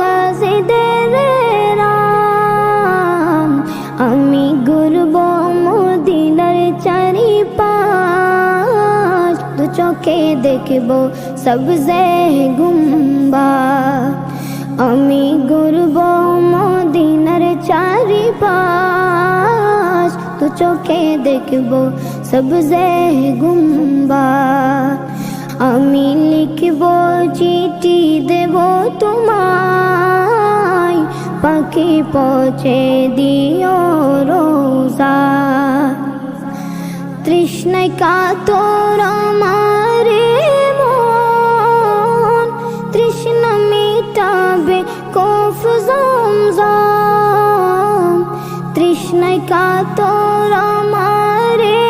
হাজিদের রাম। আমি ঘুরব মদিনার চারি পাঁচ দু চোখে দেখব সবজে গুম্বা। আমি ঘুরব মদিনার চারি পাঁচ দু চোখে দেখব সবজে গুম্বা। আমি লিখব, চিঠি দেব তোমায়। পাখি পৌঁছে দিও রোজা। তৃষ্ণায় কাতর আমারে মন। তৃষ্ণা মিটাবে কফ জমজম। তৃষ্ণায় কাতর আমারে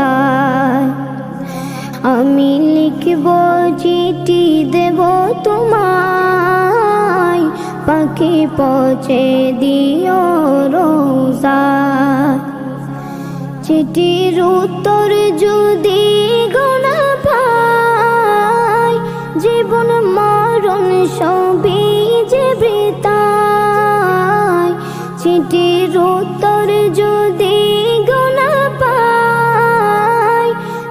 পাখি পৌঁছে দিও রোজা। চিঠির উত্তর যদি গোনা পাই, জীবন মরণ সবই যে বৃতায় চিঠির উত্তর যদি গোনা পাই,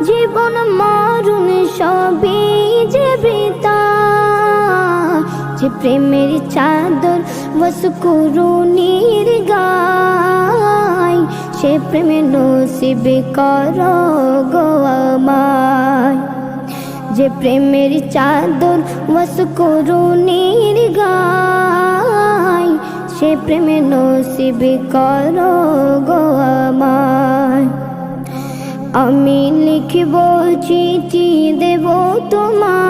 জীবন মরণ সবই যে বৃতায় যে প্রেমের চাদর বস করুণীর গায়। সে প্রেমে নসিব কর গো যে প্রেমের চাদর বস করুণীর গায়, সে প্রেমে নসিব কর গো আমায়। আমি লিখব চিঠি দেব তোমায়।